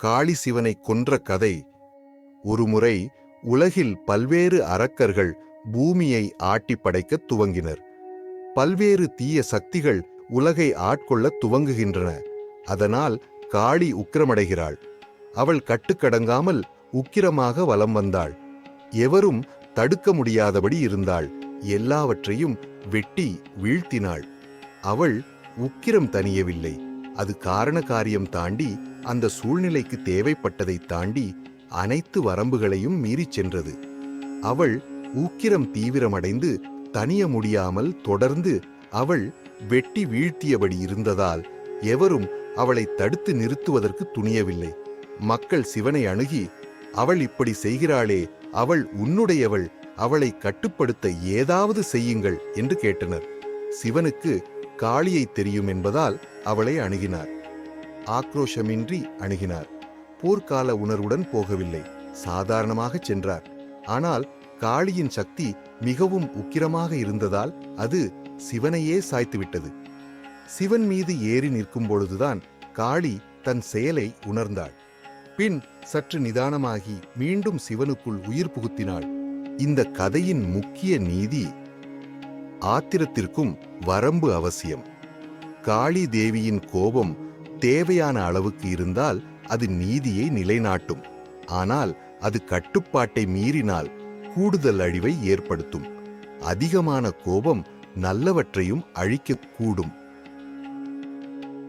காளி சிவனை கொன்ற கதை ஒருமுறை உலகில் பல்வேறு அரக்கர்கள் பூமியை ஆட்டி படைக்கத் துவங்கினர். பல்வேறு தீய சக்திகள் உலகை ஆட்கொள்ளத் துவங்குகின்றன. அதனால் காளி உக்கிரமடைகிறாள். அவள் கட்டுக்கடங்காமல் உக்கிரமாக வலம் வந்தாள். எவரும் தடுக்க முடியாதபடி இருந்தாள். எல்லாவற்றையும் வெட்டி வீழ்த்தினாள். அவள் உக்கிரம் தனியவில்லை அது காரண காரியம் தாண்டி அந்த சூழ்நிலைக்கு தேவைப்பட்டதை தாண்டி அனைத்து வரம்புகளையும் மீறிச் சென்றது. அவள் ஊக்கிரம் தீவிரமடைந்து தனிய முடியாமல் தொடர்ந்து அவள் வெட்டி வீழ்த்தியபடி இருந்ததால் எவரும் அவளை தடுத்து நிறுத்துவதற்கு துணியவில்லை. மக்கள் சிவனை அணுகி அவள் இப்படி செய்கிறாளே அவள் உன்னுடையவள் அவளை கட்டுப்படுத்த ஏதாவது செய்யுங்கள் என்று கேட்டனர். சிவனுக்கு காளியை தெரியும் என்பதால் அவளை அணுகினார். ஆக்ரோஷமின்றி அணுகினார். போர்க்கால உணர்வுடன் போகவில்லை. சாதாரணமாக சென்றார். ஆனால் காளியின் சக்தி மிகவும் உக்கிரமாக இருந்ததால் அது சிவனையே சாய்த்துவிட்டது. சிவன் மீது ஏறி நிற்கும் பொழுதுதான் காளி தன் செயலை உணர்ந்தாள். பின் சற்று நிதானமாகி மீண்டும் சிவனுக்குள் உயிர் புகுத்தினாள். இந்த கதையின் முக்கிய நீதி ஆத்திரத்திற்கும் வரம்பு அவசியம். காளி தேவியின் கோபம் தேவையான அளவுக்கு இருந்தால் அது நீதியை நிலைநாட்டும். ஆனால் அது கட்டுப்பாட்டை மீறினால் கூடுதல் அழிவை ஏற்படுத்தும். அதிகமான கோபம் நல்லவற்றையும் அழிக்கக்கூடும்.